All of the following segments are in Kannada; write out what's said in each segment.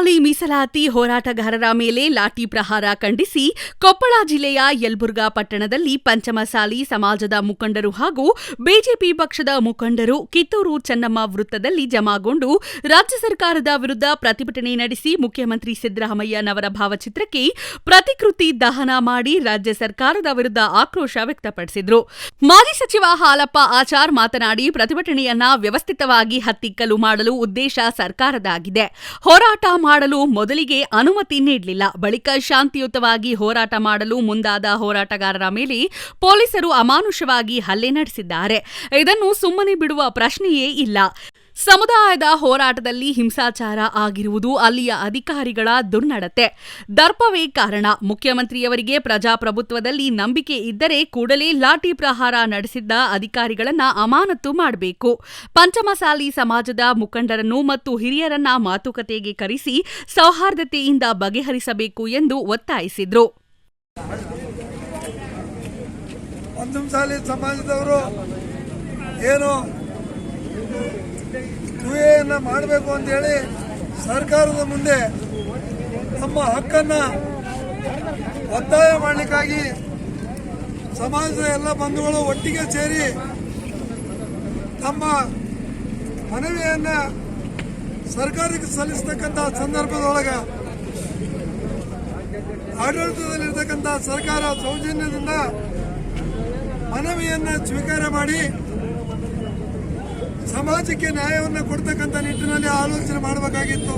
ಪಂಚಮಸಾಲಿ ಮೀಸಲಾತಿ ಹೋರಾಟಗಾರರ ಮೇಲೆ ಲಾಠಿ ಪ್ರಹಾರ ಖಂಡಿಸಿ ಕೊಪ್ಪಳ ಜಿಲ್ಲೆಯ ಯಲ್ಬುರ್ಗಾ ಪಟ್ಟಣದಲ್ಲಿ ಪಂಚಮಸಾಲಿ ಸಮಾಜದ ಮುಖಂಡರು ಹಾಗೂ ಬಿಜೆಪಿ ಪಕ್ಷದ ಮುಖಂಡರು ಕಿತ್ತೂರು ಚೆನ್ನಮ್ಮ ವೃತ್ತದಲ್ಲಿ ಜಮಾಗೊಂಡು ರಾಜ್ಯ ಸರ್ಕಾರದ ವಿರುದ್ಧ ಪ್ರತಿಭಟನೆ ನಡೆಸಿ ಮುಖ್ಯಮಂತ್ರಿ ಸಿದ್ದರಾಮಯ್ಯನವರ ಭಾವಚಿತ್ರಕ್ಕೆ ಪ್ರತಿಕೃತಿ ದಹನ ಮಾಡಿ ರಾಜ್ಯ ಸರ್ಕಾರದ ವಿರುದ್ಧ ಆಕ್ರೋಶ ವ್ಯಕ್ತಪಡಿಸಿದರು. ಮಾಜಿ ಸಚಿವ ಹಾಲಪ್ಪ ಆಚಾರ್ ಮಾತನಾಡಿ, ಪ್ರತಿಭಟನೆಯನ್ನ ವ್ಯವಸ್ಥಿತವಾಗಿ ಹತ್ತಿಕ್ಕಲು ಮಾಡಲು ಉದ್ದೇಶ ಸರ್ಕಾರದಾಗಿದೆ ಹೋರಾಟ ಮಾಡಲು ಮೊದಲಿಗೆ ಅನುಮತಿ ನೀಡಲಿಲ್ಲ. ಬಳಿಕ ಶಾಂತಿಯುತವಾಗಿ ಹೋರಾಟ ಮಾಡಲು ಮುಂದಾದ ಹೋರಾಟಗಾರರ ಮೇಲೆ ಪೊಲೀಸರು ಅಮಾನುಷವಾಗಿ ಹಲ್ಲೆ ನಡೆಸಿದ್ದಾರೆ. ಇದನ್ನು ಸುಮ್ಮನೆ ಬಿಡುವ ಪ್ರಶ್ನೆಯೇ ಇಲ್ಲ. ಸಮುದಾಯದ ಹೋರಾಟದಲ್ಲಿ ಹಿಂಸಾಚಾರ ಆಗಿರುವುದು ಅಲ್ಲಿಯ ಅಧಿಕಾರಿಗಳ ದುರ್ನಡತೆ. ದರ್ಪವೇ ಕಾರಣ. ಮುಖ್ಯಮಂತ್ರಿಯವರಿಗೆ ಪ್ರಜಾಪ್ರಭುತ್ವದಲ್ಲಿ ನಂಬಿಕೆ ಇದ್ದರೆ ಕೂಡಲೇ ಲಾಠಿ ಪ್ರಹಾರ ನಡೆಸಿದ್ದ ಅಧಿಕಾರಿಗಳನ್ನ ಅಮಾನತು ಮಾಡಬೇಕು. ಪಂಚಮಸಾಲಿ ಸಮಾಜದ ಮುಖಂಡರನ್ನು ಮತ್ತು ಹಿರಿಯರನ್ನ ಮಾತುಕತೆಗೆ ಕರೆಸಿ ಸೌಹಾರ್ದತೆಯಿಂದ ಬಗೆಹರಿಸಬೇಕು ಎಂದು ಒತ್ತಾಯಿಸಿದರು. ಏನು ಕ್ರಿಯೆಯನ್ನು ಮಾಡಬೇಕು ಅಂತೇಳಿ ಸರ್ಕಾರದ ಮುಂದೆ ನಮ್ಮ ಹಕ್ಕನ್ನು ಒತ್ತಾಯ ಮಾಡಲಿಕ್ಕಾಗಿ ಸಮಾಜದ ಎಲ್ಲ ಬಂಧುಗಳು ಒಟ್ಟಿಗೆ ಸೇರಿ ತಮ್ಮ ಮನವಿಯನ್ನು ಸರ್ಕಾರಕ್ಕೆ ಸಲ್ಲಿಸ್ತಕ್ಕಂಥ ಸಂದರ್ಭದೊಳಗೆ ಆಡಳಿತದಲ್ಲಿರ್ತಕ್ಕಂಥ ಸರ್ಕಾರ ಸೌಜನ್ಯದಿಂದ ಮನವಿಯನ್ನು ಸ್ವೀಕಾರ ಮಾಡಿ ಸಮಾಜಕ್ಕೆ ನ್ಯಾಯವನ್ನು ಕೊಡ್ತಕ್ಕಂಥ ನಿಟ್ಟಿನಲ್ಲಿ ಆಲೋಚನೆ ಮಾಡಬೇಕಾಗಿತ್ತು.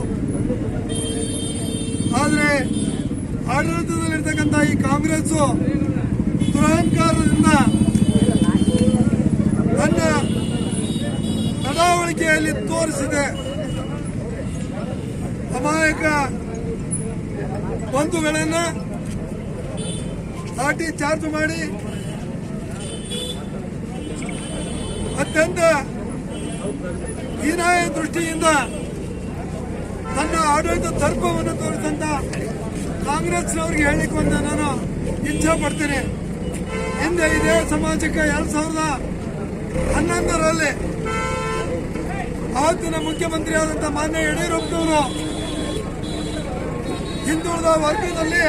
ಆದರೆ ಆಡಳಿತದಲ್ಲಿರ್ತಕ್ಕಂಥ ಈ ಕಾಂಗ್ರೆಸ್ಸು ದುರಹಂಕಾರದಿಂದ ತನ್ನ ನಡಾವಳಿಕೆಯಲ್ಲಿ ತೋರಿಸಿದೆ. ಅಮಾಯಕ ಬಂಧುಗಳನ್ನು ಲಾಠಿ ಚಾರ್ಜ್ ಮಾಡಿ ಅತ್ಯಂತ ಹೀನಾಯ ದೃಷ್ಟಿಯಿಂದ ತನ್ನ ಆಡಳಿತ ದರ್ಪವನ್ನು ತೋರಿದಂತ ಕಾಂಗ್ರೆಸ್ನವ್ರಿಗೆ ಹೇಳಿಕ್ಕೆ ಒಂದು ನಾನು ಇಚ್ಛೆ ಪಡ್ತೀನಿ. ಹಿಂದೆ ಇದೇ ಸಮಾಜಕ್ಕೆ ಎರಡ್ ಸಾವಿರದ ಹನ್ನೊಂದರಲ್ಲಿ ಆವತ್ತಿನ ಮುಖ್ಯಮಂತ್ರಿ ಮಾನ್ಯ ಯಡಿಯೂರಪ್ಪನವರು ಹಿಂದುಳಿದ ವರ್ಗದಲ್ಲಿ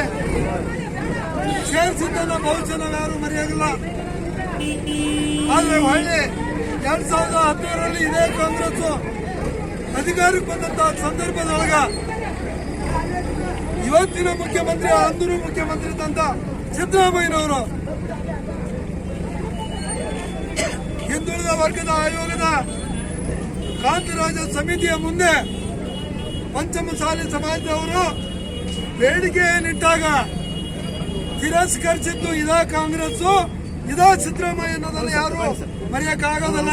ಸೇರಿಸಿದ್ದ ಬಹುಶಃ ನಾವು ಯಾರು ಮರೆಯಾಗಿಲ್ಲ. ಆದ್ರೆ ಒಳ್ಳೆ ಎರಡ್ ಸಾವಿರದ ಹದಿನೇಳರಲ್ಲಿ ಇದೇ ಕಾಂಗ್ರೆಸ್ ಅಧಿಕಾರಕ್ಕೆ ಬಂದಂತ ಸಂದರ್ಭದೊಳಗ ಇವತ್ತಿನ ಮುಖ್ಯಮಂತ್ರಿ, ಅಂದರು ಮುಖ್ಯಮಂತ್ರಿ ತಂದ ಸಿದ್ದರಾಮಯ್ಯನವರು ಹಿಂದುಳಿದ ವರ್ಗದ ಆಯೋಗದ ಕಾಂತಿರಾಜ ಸಮಿತಿಯ ಮುಂದೆ ಪಂಚಮಸಾಲಿ ಸಮಾಜದವರು ಬೇಡಿಕೆ ಬೇಡಿಕೆಯನ್ನಿಟ್ಟಾಗ ತಿರಸ್ಕರಿಸಿದ್ದು ಇದ ಕಾಂಗ್ರೆಸ್ ಇದಾ ಸಿದ್ದರಾಮಯ್ಯ ಅನ್ನೋದನ್ನು ಯಾರು ಮರೆಯಕ್ಕಾಗೋದಲ್ಲ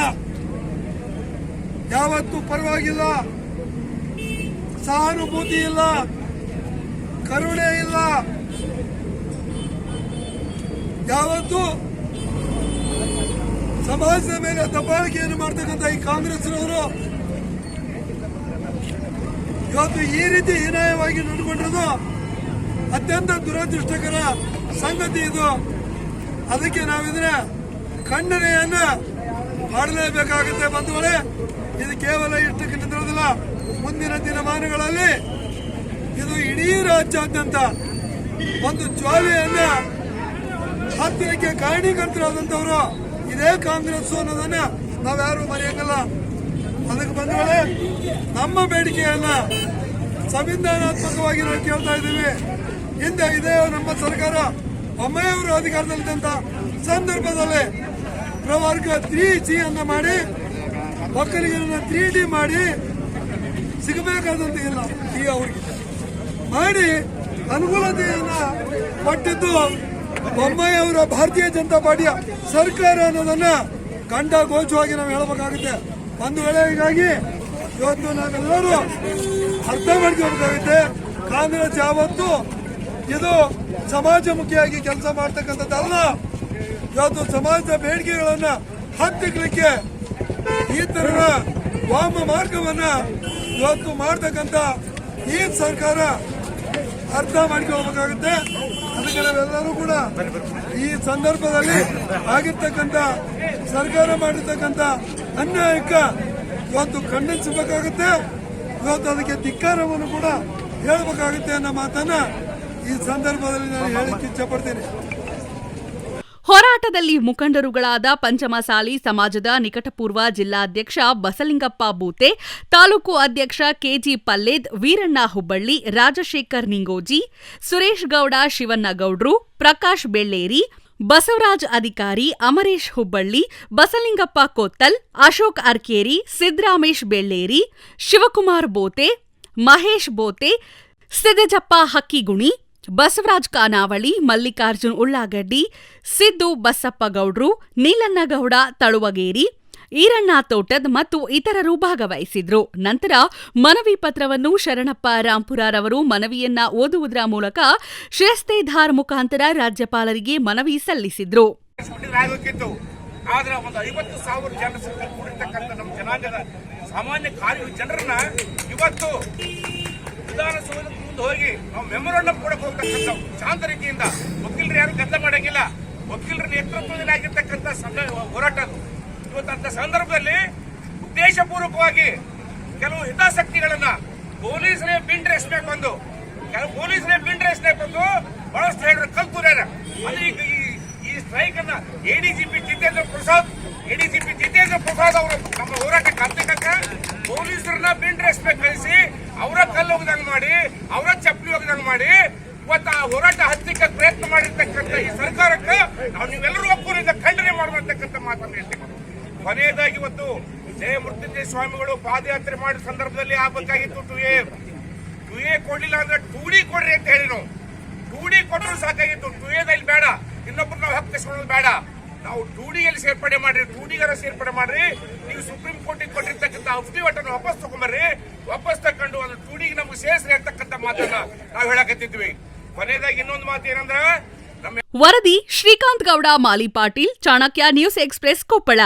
ಯಾವತ್ತು ಪರವಾಗಿಲ್ಲ. ಸಹಾನುಭೂತಿ ಇಲ್ಲ. ಕರುಣೆ ಇಲ್ಲ. ಯಾವತ್ತು ಸಮಾಜದ ಮೇಲೆ ದಬ್ಬಾಳಿಕೆಯನ್ನು ಮಾಡ್ತಕ್ಕಂಥ ಈ ಕಾಂಗ್ರೆಸ್ನವರು ಇವತ್ತು ಈ ರೀತಿ ಹೀನಾಯವಾಗಿ ನಡ್ಕೊಂಡಿರೋದು ಅತ್ಯಂತ ದುರದೃಷ್ಟಕರ ಸಂಗತಿ ಇದು. ಅದಕ್ಕೆ ನಾವಿದ್ರೆ ಖಂಡನೆಯನ್ನ ಮಾಡಲೇಬೇಕಾಗುತ್ತೆ ಬಂಧುಗಳೇ. ಇದು ಕೇವಲ ಇಷ್ಟಕ್ಕೆ ನಿಂತಿರೋದಿಲ್ಲ ಮುಂದಿನ ದಿನಮಾನಗಳಲ್ಲಿ ಇದು ಇಡೀ ರಾಜ್ಯಾದ್ಯಂತ ಒಂದು ಜ್ವಾಲೆಯನ್ನ ಹತ್ತಿರಕ್ಕೆ ಕಾರಣೀಕರ್ತರಾದಂತವರು ಇದೇ ಕಾಂಗ್ರೆಸ್ ಅನ್ನೋದನ್ನ ನಾವ್ಯಾರು ಮರೆಯಂಗಲ್ಲ. ಅದಕ್ಕೆ ಬಂಧುಗಳೇ, ನಮ್ಮ ಬೇಡಿಕೆಯನ್ನ ಸಂವಿಧಾನಾತ್ಮಕವಾಗಿ ನಾವು ಕೇಳ್ತಾ ಇದ್ದೀವಿ. ಹಿಂದೆ ಇದೇ ನಮ್ಮ ಸರ್ಕಾರ ಒಮ್ಮೆಯವರು ಅಧಿಕಾರದಲ್ಲಿದ್ದಂತ ಸಂದರ್ಭದಲ್ಲಿ ಪ್ರವರ್ಗ ತ್ರೀ ಜಿ ಅನ್ನ ಮಾಡಿ ಮಕ್ಕಳಿಗೆ ತ್ರೀ ಡಿ ಮಾಡಿ ಸಿಗಬೇಕಾದಂತ ಇಲ್ಲ ಈ ಮಾಡಿ ಅನುಕೂಲತೆಯನ್ನ ಪಟ್ಟಿದ್ದು ಬೊಮ್ಮಾಯಿಯವರ ಭಾರತೀಯ ಜನತಾ ಪಾರ್ಟಿಯ ಸರ್ಕಾರ ಅನ್ನೋದನ್ನ ಕಂಡ ಗೋಚವಾಗಿ ನಾವು ಹೇಳಬೇಕಾಗುತ್ತೆ. ಒಂದು ವೇಳೆ ಹೀಗಾಗಿ ಇವತ್ತು ನಾವೆಲ್ಲರೂ ಅರ್ಥ ಮಾಡ್ಕೋಬೇಕಾಗುತ್ತೆ ಕಾಂಗ್ರೆಸ್ ಯಾವತ್ತು ಇದು ಸಮಾಜಮುಖಿಯಾಗಿ ಕೆಲಸ ಮಾಡ್ತಕ್ಕಂಥದ್ದಲ್ಲ ಇವತ್ತು ಸಮಾಜದ ಬೇಡಿಕೆಗಳನ್ನ ಹತ್ತಿಕ್ಲಿಕ್ಕೆ ಈ ತರಹ ವಾಮ ಮಾರ್ಗವನ್ನ ಇವತ್ತು ಮಾಡ್ತಕ್ಕಂಥ ಈ ಸರ್ಕಾರ ಅರ್ಥ ಮಾಡಿಕೊಳ್ಬೇಕಾಗುತ್ತೆ ಅದಕ್ಕೆ ನಾವೆಲ್ಲರೂ ಕೂಡ ಈ ಸಂದರ್ಭದಲ್ಲಿ ಆಗಿರ್ತಕ್ಕಂಥ ಸರ್ಕಾರ ಮಾಡಿರ್ತಕ್ಕಂಥ ಅನ್ಯಾಯಕ್ಕ ಇವತ್ತು ಖಂಡಿಸಬೇಕಾಗುತ್ತೆ. ಇವತ್ತು ಅದಕ್ಕೆ ಧಿಕ್ಕಾರವನ್ನು ಕೂಡ ಹೇಳಬೇಕಾಗುತ್ತೆ ಅನ್ನೋ ಮಾತನ್ನ ಈ ಸಂದರ್ಭದಲ್ಲಿ ನಾನು ಹೇಳಕ್ಕೆ ಹೋರಾಟದಲ್ಲಿ ಮುಖಂಡರುಗಳಾದ ಪಂಚಮಸಾಲಿ ಸಮಾಜದ ನಿಕಟಪೂರ್ವ ಜಿಲ್ಲಾಧ್ಯಕ್ಷ ಬಸಲಿಂಗಪ್ಪ ಬೂತೆ, ತಾಲೂಕು ಅಧ್ಯಕ್ಷ ಕೆಜಿ ಪಲ್ಲೇದ್, ವೀರಣ್ಣ ಹುಬ್ಬಳ್ಳಿ, ರಾಜಶೇಖರ್ ನಿಂಗೋಜಿ, ಸುರೇಶ್ ಗೌಡ ಶಿವಣ್ಣಗೌಡ್ರು, ಪ್ರಕಾಶ್ ಬೆಳ್ಳೇರಿ, ಬಸವರಾಜ್ ಅಧಿಕಾರಿ ಅಮರೇಶ್ ಹುಬ್ಬಳ್ಳಿ, ಬಸಲಿಂಗಪ್ಪ ಕೋತ್ತಲ್, ಅಶೋಕ್ ಅರ್ಕೇರಿ ಸಿದ್ರಾಮೇಶ್ ಬೆಳ್ಳೇರಿ, ಶಿವಕುಮಾರ್ ಬೋತೆ, ಮಹೇಶ್ ಬೋತೆ, ಸಿದ್ದಜಪ್ಪ ಹಕ್ಕಿಗುಣಿ ಬಸವರಾಜ್ ಕಾನಾವಳಿ, ಮಲ್ಲಿಕಾರ್ಜುನ್ ಉಳ್ಳಾಗಡ್ಡಿ, ಸಿದ್ದು ಬಸಪ್ಪಗೌಡ್ರು ನೀಲಣ್ಣಗೌಡ ತಳುವಗೇರಿ, ಈರಣ್ಣ ತೋಟದ್ ಮತ್ತು ಇತರರು ಭಾಗವಹಿಸಿದ್ರು. ನಂತರ ಮನವಿ ಪತ್ರವನ್ನು ಶರಣಪ್ಪ ರಾಂಪುರಾರವರು ಮನವಿಯನ್ನ ಓದುವುದರ ಮೂಲಕ ಶಿರಸ್ತೇಧಾರ್ ಮುಖಾಂತರ ರಾಜ್ಯಪಾಲರಿಗೆ ಮನವಿ ಸಲ್ಲಿಸಿದ್ರು. ಸಾಮಾನ್ಯ ಕಾರ್ಯ ಜನರನ್ನ ಇವತ್ತು ವಿಧಾನಸೌಧದ ಹೋಗಿ ನಾವು ಮೆಮೊರಂಡಮ್ ಕೂಡ ಶಾಂತ ರೀತಿಯಿಂದ ವಕೀಲರು ಯಾರು ಗದ್ದಲ ಮಾಡಂಗಿಲ್ಲ. ವಕೀಲರ ನೇತೃತ್ವದಲ್ಲಿ ಆಗಿರ್ತಕ್ಕಂಥ ಹೋರಾಟ ಅದು. ಇವತ್ತು ಅಂತ ಸಂದರ್ಭದಲ್ಲಿ ಉದ್ದೇಶಪೂರ್ವಕವಾಗಿ ಕೆಲವು ಹಿತಾಸಕ್ತಿಗಳನ್ನ ಪೊಲೀಸರೇ ಬಿಂಡ್ ರೇಸ್ಬೇಕು ಕೆಲವು ಪೊಲೀಸರೇ ಬಿಂಡ್ ರೇಸ್ಬೇಕು ಬಹಳಷ್ಟು ಹೇಳಿದ್ರು ಕಲ್ತುರ್ಯಾರ. ಈ- ಸ್ಟ್ರೈಕ್ ಅನ್ನ ಎಡಿಜಿಪಿ ಜಿತೇಂದ್ರ ಪ್ರಸಾದ್ ಎಡಿಜಿಪಿ ಜಿತೇಂದ್ರ ಪ್ರಸಾದ್ ಅವರು ನಮ್ಮ ಹೋರಾಟಕ್ಕೆ ಹತ್ತಕ್ಕ ಪೊಲೀಸರನ್ನ ಬಿಂಡ್ ರೇಸ್ಬೇಕು ಕಳಿಸಿ ಅವರ ಕಲ್ಲು ಹೋಗದಂಗ್ ಮಾಡಿ, ಅವರ ಚಪ್ಪಲಿ ಹೋಗದಂಗ್ ಮಾಡಿ, ಇವತ್ತು ಆ ಹೋರಾಟ ಹತ್ತಿಕ್ಕೆ ಪ್ರಯತ್ನ ಮಾಡಿರ್ತಕ್ಕಂಥ ಈ ಸರ್ಕಾರಕ್ಕೆ ನಾವು ನೀವೆಲ್ಲರೂ ಒಪ್ಪೂರಿಂದ ಖಂಡನೆ ಮಾಡುವಂತಕ್ಕಂಥ ಮಾತನ್ನು ಹೇಳ್ತೀವಿ ಕೊನೆಯದಾಗಿ ಇವತ್ತು ಜಯ ಮೃತ್ಯುಂಜಯ ಸ್ವಾಮಿಗಳು ಪಾದಯಾತ್ರೆ ಮಾಡಿದ ಸಂದರ್ಭದಲ್ಲಿ ಆಗ್ಬೇಕಾಗಿತ್ತು ಟು ಎ. ಟು ಎ ಕೊಡ್ಲಿಲ್ಲ ಅಂದ್ರೆ ಟೂ ಡಿ ಕೊಡ್ರಿ ಅಂತ ಹೇಳಿ ನಾವು. ಟೂ ಡಿ ಕೊಟ್ಟರು ಸಾಕಾಗಿತ್ತು. ಟು ಎದಲ್ಲಿ ಬೇಡ. ಇನ್ನೊಬ್ರು ನಾವು ಹಕ್ಕು ಕಸ್ಕೊಳ್ಳೋದು ಬೇಡ. ನಾವು ಟೂ ಡಿಯಲ್ಲಿ ಸೇರ್ಪಡೆ ಮಾಡ್ರಿ, ಟೂ ಡಿಗಾರ ಸೇರ್ಪಡೆ ಮಾಡ್ರಿ. ನೀವು ಸುಪ್ರೀಂ ಕೋರ್ಟಿಗೆ ಕೊಟ್ಟಿರ್ತಕ್ಕಂಥ ಅಫಿಡವಿಟ್ ವಾಪಸ್ ತಗೊಂಬರ್ರಿ. ವಾಪಸ್ ತಕೊಂಡು ಅದು ಟೂಡಿಗೆ ನಮ್ಗೆ ಸೇರಿಸ್ರಿ ಅಂತಕ್ಕಂಥ ಮಾತನ್ನ ನಾವು ಹೇಳಕತ್ತಿದ್ವಿ. ಕೊನೆಯದಾಗಿ ಇನ್ನೊಂದು ಮಾತು ಏನಂದ್ರ ವರದಿ ಶ್ರೀಕಾಂತ್ ಗೌಡ, ಮಾಲಿ ಪಾಟೀಲ್, ಚಾಣಕ್ಯ ನ್ಯೂಸ್ ಎಕ್ಸ್ಪ್ರೆಸ್ ಕೊಪ್ಪಳ.